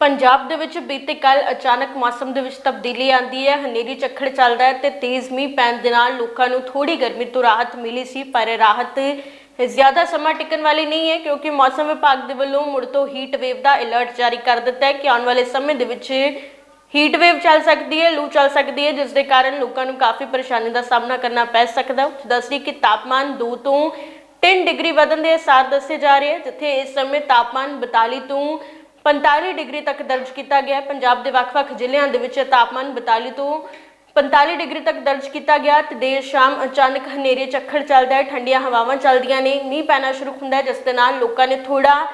ਪੰਜਾਬ ਦੇ ਵਿੱਚ ਬੀਤੇ ਕੱਲ ਅਚਾਨਕ ਮੌਸਮ ਦੇ ਵਿੱਚ ਤਬਦੀਲੀ ਆਂਦੀ ਹੈ, ਹਨੇਰੀ ਚੱਖੜ ਚੱਲਦਾ ਹੈ ਤੇ ਤੇਜ਼ ਮੀਂਹ ਪੈਣ ਦੇ ਨਾਲ ਲੋਕਾਂ ਨੂੰ ਥੋੜੀ ਗਰਮੀ ਤੋਂ ਰਾਹਤ ਮਿਲੀ ਸੀ, ਪਰ ਰਾਹਤ ਜ਼ਿਆਦਾ ਸਮਾਂ ਟਿਕਣ ਵਾਲੀ ਨਹੀਂ ਹੈ, ਕਿਉਂਕਿ ਮੌਸਮ ਵਿਭਾਗ ਦੇ ਵੱਲੋਂ ਮੁੜ ਤੋਂ ਹੀਟ ਵੇਵ ਦਾ ਅਲਰਟ ਜਾਰੀ ਕਰ ਦਿੱਤਾ ਹੈ ਕਿ ਆਉਣ ਵਾਲੇ ਸਮੇਂ ਦੇ ਵਿੱਚ ਹੀਟ ਵੇਵ ਚੱਲ ਸਕਦੀ ਹੈ, ਲੂ ਚੱਲ ਸਕਦੀ ਹੈ, ਜਿਸ ਦੇ ਕਾਰਨ ਲੋਕਾਂ ਨੂੰ ਕਾਫੀ ਪਰੇਸ਼ਾਨੀ ਦਾ ਸਾਹਮਣਾ ਕਰਨਾ ਪੈ ਸਕਦਾ ਹੈ। ਦੱਸਦੀ ਕਿ ਤਾਪਮਾਨ 2 ਤੋਂ 3 ਡਿਗਰੀ ਵਧਣ ਦੇ ਅਸਾਰ ਦੱਸੇ ਜਾ ਰਹੇ ਹੈ, ਜਿੱਥੇ ਇਸ ਸਮੇਂ ਤਾਪਮਾਨ 42 ਤੋਂ 45 ਡਿਗਰੀ ਤੱਕ ਦਰਜ ਕੀਤਾ ਗਿਆ ਪੰਜਾਬ ਦੇ ਵੱਖ-ਵੱਖ ਜ਼ਿਲ੍ਹਿਆਂ ਦੇ ਵਿੱਚ ਤਾਪਮਾਨ 42 ਤੋਂ 45 ਡਿਗਰੀ ਤੱਕ ਦਰਜ ਕੀਤਾ ਗਿਆ ਤੇ ਦੇਰ ਸ਼ਾਮ ਅਚਾਨਕ ਹਨੇਰੇ ਚੱਖੜ ਚੱਲਦਾ ਹੈ, ਠੰਡੀਆਂ ਹਵਾਵਾਂ ਚੱਲਦੀਆਂ ਨੇ, ਮੀਂਹ ਪੈਣਾ ਸ਼ੁਰੂ ਹੁੰਦਾ ਜਿਸ ਦੇ ਨਾਲ ਲੋਕਾਂ ਨੇ ਥੋੜਾ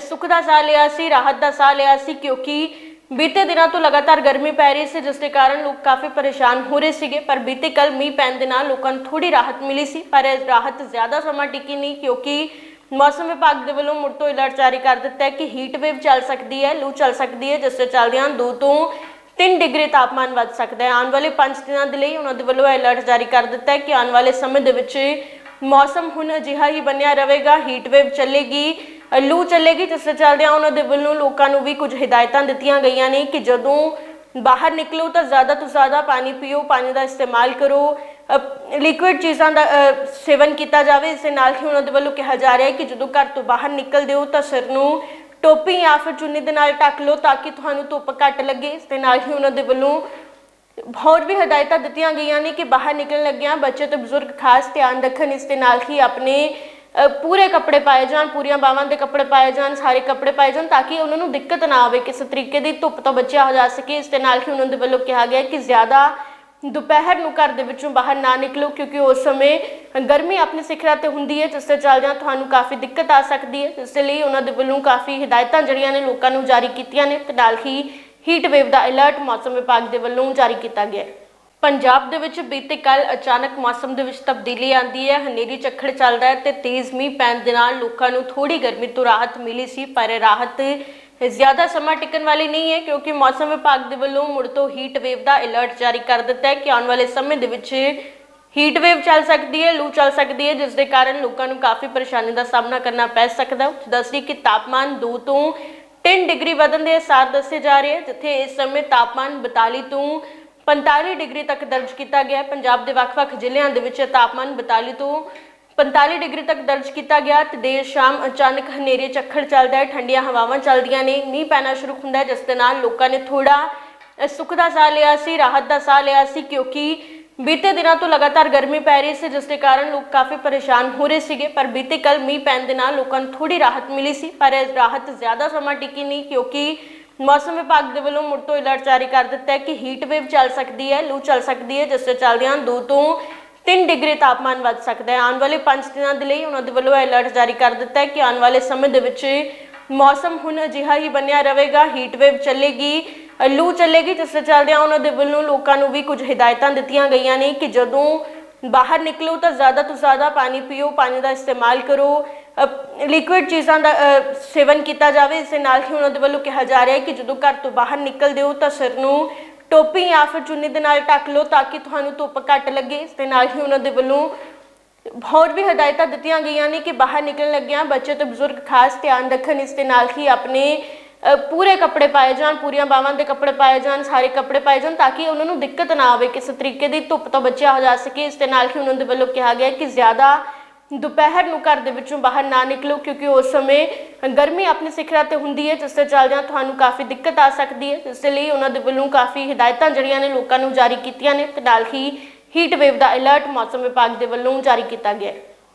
ਸੁੱਖ ਦਾ ਸਾਹ ਲਿਆ ਸੀ, ਰਾਹਤ ਦਾ ਸਾਹ ਲਿਆ ਸੀ, ਕਿਉਂਕਿ ਬੀਤੇ ਦਿਨਾਂ ਤੋਂ ਲਗਾਤਾਰ ਗਰਮੀ ਪੈ ਰਹੀ ਸੀ, ਜਿਸ ਦੇ ਕਾਰਨ ਲੋਕ ਕਾਫੀ ਪਰੇਸ਼ਾਨ ਹੋ ਰਹੇ ਸੀਗੇ, ਪਰ ਬੀਤੇ ਕੱਲ ਮੀਂਹ ਪੈਣ ਦੇ ਨਾਲ ਲੋਕਾਂ ਨੂੰ ਥੋੜੀ ਰਾਹਤ ਮਿਲੀ ਸੀ, ਪਰ ਰਾਹਤ ਜ਼ਿਆਦਾ ਸਮਾਂ ਟਿਕੀ ਨਹੀਂ, ਕਿਉਂਕਿ ਮੌਸਮ ਵਿਭਾਗ ਦੇ ਵੱਲੋਂ ਮੁੜ ਤੋਂ ਅਲਰਟ ਜਾਰੀ ਕਰ ਦਿੱਤਾ ਹੈ ਕਿ ਹੀਟ ਵੇਵ ਚੱਲ ਸਕਦੀ ਹੈ, ਲੂ ਚੱਲ ਸਕਦੀ ਹੈ, ਜਿਸ ਦੇ ਚੱਲਦਿਆਂ ਦੋ ਤੋਂ 3 ਡਿਗਰੀ ਤਾਪਮਾਨ ਵੱਧ ਸਕਦਾ ਹੈ। ਆਉਣ ਵਾਲੇ 5 ਦਿਨਾਂ ਦੇ ਲਈ ਉਹਨਾਂ ਦੇ ਵੱਲੋਂ ਅਲਰਟ ਜਾਰੀ ਕਰ ਦਿੱਤਾ ਹੈ ਕਿ ਆਉਣ ਵਾਲੇ ਸਮੇਂ ਦੇ ਵਿੱਚ ਮੌਸਮ ਹੁਣ ਅਜਿਹਾ ਹੀ ਬਣਿਆ ਰਹੇਗਾ ਹੀਟ ਵੇਵ ਚੱਲੇਗੀ, ਲੂ ਚੱਲੇਗੀ, ਜਿਸ ਦੇ ਚੱਲਦਿਆਂ ਉਹਨਾਂ ਦੇ ਵੱਲੋਂ ਲੋਕਾਂ ਨੂੰ ਵੀ ਕੁਝ ਹਦਾਇਤਾਂ ਦਿੱਤੀਆਂ ਗਈਆਂ ਨੇ ਕਿ ਜਦੋਂ ਬਾਹਰ ਨਿਕਲੋ ਤਾਂ ਜ਼ਿਆਦਾ ਤੋਂ ਜ਼ਿਆਦਾ ਪਾਣੀ ਪੀਓ, ਪਾਣੀ ਦਾ ਇਸਤੇਮਾਲ ਕਰੋ ਲਿਕੁਇਡ ਚੀਜ਼ਾਂ ਦਾ ਸੇਵਨ ਕੀਤਾ ਜਾਵੇ, ਇਸ ਦੇ ਨਾਲ ਹੀ ਉਹਨਾਂ ਦੇ ਵੱਲੋਂ ਕਿਹਾ ਜਾ ਰਿਹਾ ਹੈ ਕਿ ਜਦੋਂ ਘਰ ਤੋਂ ਬਾਹਰ ਨਿਕਲਦੇ ਹੋ ਤਾਂ ਸਿਰ ਨੂੰ ਟੋਪੀ ਜਾਂ ਫਿਰ ਚੁੰਨੀ ਦੇ ਨਾਲ ਢੱਕ ਲਓ ਤਾਂ ਕਿ ਤੁਹਾਨੂੰ ਧੁੱਪ ਘੱਟ ਲੱਗੇ। ਇਸ ਦੇ ਨਾਲ ਹੀ ਉਹਨਾਂ ਦੇ ਵੱਲੋਂ ਹੋਰ ਵੀ ਹਦਾਇਤਾਂ ਦਿੱਤੀਆਂ ਗਈਆਂ ਨੇ ਕਿ ਬਾਹਰ ਨਿਕਲਣ ਲੱਗਿਆਂ ਬੱਚੇ ਤੇ ਬਜ਼ੁਰਗ ਖਾਸ ਧਿਆਨ ਰੱਖਣ, ਇਸ ਦੇ ਨਾਲ ਹੀ ਆਪਣੇ ਪੂਰੇ ਕੱਪੜੇ ਪਾਏ ਜਾਣ, ਪੂਰੀਆਂ ਬਾਹਾਂ ਦੇ ਕੱਪੜੇ ਪਾਏ ਜਾਣ, ਸਾਰੇ ਕੱਪੜੇ ਪਾਏ ਜਾਣ ਤਾਂ ਕਿ ਉਹਨਾਂ ਨੂੰ ਦਿੱਕਤ ਨਾ ਆਵੇ, ਕਿਸੇ ਤਰੀਕੇ ਦੀ ਧੁੱਪ ਤੋਂ ਬਚਿਆ ਹੋ ਜਾ ਸਕੇ। ਇਸ ਦੇ ਨਾਲ ਹੀ ਉਹਨਾਂ ਦੇ ਵੱਲੋਂ ਕਿਹਾ ਗਿਆ ਕਿ ਜ਼ਿਆਦਾ ਦੁਪਹਿਰ ਨੂੰ ਘਰ ਦੇ ਵਿੱਚੋਂ ਬਾਹਰ ਨਾ ਨਿਕਲੋ, ਕਿਉਂਕਿ ਉਸ ਸਮੇਂ ਗਰਮੀ ਆਪਣੇ ਸਿਖਰਾਂ ਤੇ ਹੁੰਦੀ ਹੈ, ਜਿਸ ਦੇ ਚੱਲਦਿਆਂ ਤੁਹਾਨੂੰ ਕਾਫੀ ਦਿੱਕਤ ਆ ਸਕਦੀ ਹੈ। ਇਸ ਲਈ ਉਹਨਾਂ ਦੇ ਵੱਲੋਂ ਕਾਫੀ ਹਦਾਇਤਾਂ ਜਿਹੜੀਆਂ ਨੇ ਲੋਕਾਂ ਨੂੰ ਜਾਰੀ ਕੀਤੀਆਂ ਨੇ ਤੇ ਨਾਲ ਹੀ ਹੀਟ ਵੇਵ ਦਾ ਅਲਰਟ ਮੌਸਮ ਵਿਭਾਗ ਦੇ ਵੱਲੋਂ ਜਾਰੀ ਕੀਤਾ ਗਿਆ ਹੈ। ਪੰਜਾਬ ਦੇ ਵਿੱਚ ਬੀਤੇ ਕੱਲ ਅਚਾਨਕ ਮੌਸਮ ਦੇ ਵਿੱਚ ਤਬਦੀਲੀ ਆਂਦੀ ਹੈ, ਹਨੇਰੀ ਚੱਖੜ ਚੱਲਦਾ ਹੈ ਤੇ ਤੇਜ਼ ਮੀਂਹ ਪੈਣ ਦੇ ਨਾਲ ਲੋਕਾਂ ਨੂੰ ਥੋੜੀ ਗਰਮੀ ਤੋਂ ਰਾਹਤ ਮਿਲੀ ਸੀ, ਪਰ ਰਾਹਤ ਇਹ ਜ਼ਿਆਦਾ ਸਮਾਂ ਟਿਕਣ ਵਾਲੀ ਨਹੀਂ ਹੈ, ਕਿਉਂਕਿ ਮੌਸਮ ਵਿਭਾਗ ਦੇ ਵੱਲੋਂ ਮੁੜ ਤੋਂ ਹੀਟ ਵੇਵ ਦਾ ਅਲਰਟ ਜਾਰੀ ਕਰ ਦਿੱਤਾ ਹੈ ਕਿ ਆਉਣ ਵਾਲੇ ਸਮੇਂ ਦੇ ਵਿੱਚ ਹੀਟ ਵੇਵ ਚੱਲ ਸਕਦੀ ਹੈ, ਲੂ ਚੱਲ ਸਕਦੀ ਹੈ, ਜਿਸ ਦੇ ਕਾਰਨ ਲੋਕਾਂ ਨੂੰ ਕਾਫੀ ਪਰੇਸ਼ਾਨੀ ਦਾ ਸਾਹਮਣਾ ਕਰਨਾ ਪੈ ਸਕਦਾ ਹੈ। ਦੱਸਦੀ ਕਿ ਤਾਪਮਾਨ 2 ਤੋਂ 3 ਡਿਗਰੀ ਵਧਣ ਦੇ ਅਸਾਰ ਦੱਸੇ ਜਾ ਰਹੇ ਹੈ, ਜਿੱਥੇ ਇਸ ਸਮੇਂ ਤਾਪਮਾਨ 42 ਤੋਂ 45 ਡਿਗਰੀ ਤੱਕ ਦਰਜ ਕੀਤਾ ਗਿਆ ਹੈ। ਪੰਜਾਬ ਦੇ ਵੱਖ-ਵੱਖ ਜ਼ਿਲ੍ਹਿਆਂ ਦੇ ਵਿੱਚ ਤਾਪਮਾਨ 42 ਤੋਂ 45 ਡਿਗਰੀ ਤੱਕ ਦਰਜ ਕੀਤਾ ਗਿਆ ਤੇ ਦੇਰ ਸ਼ਾਮ ਅਚਾਨਕ ਹਨੇਰੇ ਚੱਖੜ ਚੱਲਦਾ ਹੈ, ਠੰਡੀਆਂ ਹਵਾਵਾਂ ਚੱਲਦੀਆਂ ਨੇ, ਮੀਂਹ ਪੈਣਾ ਸ਼ੁਰੂ ਹੁੰਦਾ ਜਿਸ ਦੇ ਨਾਲ ਲੋਕਾਂ ਨੇ ਥੋੜਾ ਸੁੱਖ ਦਾ ਸਾਹ ਲਿਆ ਸੀ, ਰਾਹਤ ਦਾ ਸਾਹ ਲਿਆ ਸੀ, ਕਿਉਂਕਿ ਬੀਤੇ ਦਿਨਾਂ ਤੋਂ ਲਗਾਤਾਰ ਗਰਮੀ ਪੈ ਰਹੀ ਸੀ, ਜਿਸ ਦੇ ਕਾਰਨ ਲੋਕ ਕਾਫੀ ਪਰੇਸ਼ਾਨ ਹੋ ਰਹੇ ਸੀਗੇ, ਪਰ ਬੀਤੇ ਕੱਲ ਮੀਂਹ ਪੈਣ ਦੇ ਨਾਲ ਲੋਕਾਂ ਨੂੰ ਥੋੜੀ ਰਾਹਤ ਮਿਲੀ ਸੀ, ਪਰ ਇਹ ਰਾਹਤ ਜ਼ਿਆਦਾ ਸਮਾਂ ਟਿਕੀ ਨਹੀਂ, ਕਿਉਂਕਿ ਮੌਸਮ ਵਿਭਾਗ ਦੇ ਵੱਲੋਂ ਮੁੜ ਤੋਂ ਅਲਰਟ ਜਾਰੀ ਕਰ ਦਿੱਤਾ ਹੈ ਕਿ ਹੀਟ ਵੇਵ ਚੱਲ ਸਕਦੀ ਹੈ, ਲੂ ਚੱਲ ਸਕਦੀ ਹੈ, ਜਿਸ ਦੇ ਚੱਲਦਿਆਂ 2 ਤੋਂ 3 ਡਿਗਰੀ ਤਾਪਮਾਨ ਵੱਧ ਸਕਦਾ ਹੈ। ਆਉਣ ਵਾਲੇ 5 ਦਿਨਾਂ ਦੇ ਲਈ ਉਹਨਾਂ ਦੇ ਵੱਲੋਂ ਅਲਰਟ ਜਾਰੀ ਕਰ ਦਿੱਤਾ ਹੈ ਕਿ ਆਉਣ ਵਾਲੇ ਸਮੇਂ ਦੇ ਵਿੱਚ ਮੌਸਮ ਹੁਣ ਅਜਿਹਾ ਹੀ ਬਣਿਆ ਰਹੇਗਾ ਹੀਟ ਵੇਵ ਚੱਲੇਗੀ ਲੂ ਚੱਲੇਗੀ ਜਿਸ ਦੇ ਚੱਲਦਿਆਂ ਉਹਨਾਂ ਦੇ ਵੱਲੋਂ ਲੋਕਾਂ ਨੂੰ ਵੀ ਕੁਝ ਹਦਾਇਤਾਂ ਦਿੱਤੀਆਂ ਗਈਆਂ ਨੇ ਕਿ ਜਦੋਂ ਬਾਹਰ ਨਿਕਲੋ ਤਾਂ ਜ਼ਿਆਦਾ ਤੋਂ ਜ਼ਿਆਦਾ ਪਾਣੀ ਪੀਓ ਪਾਣੀ ਦਾ ਇਸਤੇਮਾਲ ਕਰੋ। ਲਿਕੁਇਡ ਚੀਜ਼ਾਂ ਦਾ ਅ, ਸੇਵਨ ਕੀਤਾ ਜਾਵੇ। ਇਸ ਦੇ ਨਾਲ ਹੀ ਉਹਨਾਂ ਦੇ ਵੱਲੋਂ ਕਿਹਾ ਜਾ ਰਿਹਾ ਹੈ ਕਿ ਜਦੋਂ ਘਰ ਤੋਂ ਬਾਹਰ ਨਿਕਲਦੇ ਹੋ ਤਾਂ ਸਿਰ ਨੂੰ ਟੋਪੀ ਜਾਂ ਫਿਰ ਚੁੰਨੀ ਦੇ ਨਾਲ ਢੱਕ ਲਓ ਤਾਂ ਕਿ ਤੁਹਾਨੂੰ ਧੁੱਪ ਘੱਟ ਲੱਗੇ। ਇਸ ਦੇ ਨਾਲ ਹੀ ਉਹਨਾਂ ਦੇ ਵੱਲੋਂ ਹੋਰ ਵੀ ਹਦਾਇਤਾਂ ਦਿੱਤੀਆਂ ਗਈਆਂ ਨੇ ਕਿ ਬਾਹਰ ਨਿਕਲਣ ਲੱਗਿਆਂ ਬੱਚੇ ਤੇ ਬਜ਼ੁਰਗ ਖਾਸ ਧਿਆਨ ਰੱਖਣ। ਇਸ ਦੇ ਨਾਲ ਹੀ ਆਪਣੇ ਪੂਰੇ ਕੱਪੜੇ ਪਾਏ ਜਾਣ, ਪੂਰੀਆਂ ਬਾਹਾਂ ਦੇ ਕੱਪੜੇ ਪਾਏ ਜਾਣ, ਸਾਰੇ ਕੱਪੜੇ ਪਾਏ ਜਾਣ ਤਾਂ ਕਿ ਉਹਨਾਂ ਨੂੰ ਦਿੱਕਤ ਨਾ ਆਵੇ, ਕਿਸੇ ਤਰੀਕੇ ਦੀ ਧੁੱਪ ਤੋਂ ਬਚਿਆ ਹੋ ਜਾ ਸਕੇ। ਇਸ ਦੇ ਨਾਲ ਹੀ ਉਹਨਾਂ ਦੇ ਵੱਲੋਂ ਕਿਹਾ ਗਿਆ ਕਿ ਜ਼ਿਆਦਾ ਦੁਪਹਿਰ ਨੂੰ ਘਰ ਦੇ ਵਿੱਚੋਂ ਬਾਹਰ ਨਾ ਨਿਕਲੋ, ਕਿਉਂਕਿ ਉਸ ਸਮੇਂ ਗਰਮੀ ਆਪਣੇ ਸਿਖਰਾਂ ਤੇ ਹੁੰਦੀ ਹੈ, ਜਿਸ ਦੇ ਚੱਲਦਿਆਂ ਤੁਹਾਨੂੰ ਕਾਫੀ ਦਿੱਕਤ ਆ ਸਕਦੀ ਹੈ। ਇਸ ਲਈ ਉਹਨਾਂ ਦੇ ਵੱਲੋਂ ਕਾਫੀ ਹਦਾਇਤਾਂ ਜਿਹੜੀਆਂ ਨੇ ਲੋਕਾਂ ਨੂੰ ਜਾਰੀ ਕੀਤੀਆਂ ਨੇ। ਤੇ ਨਾਲ ਹੀ ਹੀਟ ਵੇਵ ਦਾ ਅਲਰਟ ਮੌਸਮ ਵਿਭਾਗ ਦੇ ਵੱਲੋਂ ਜਾਰੀ ਕੀਤਾ ਗਿਆ ਹੈ।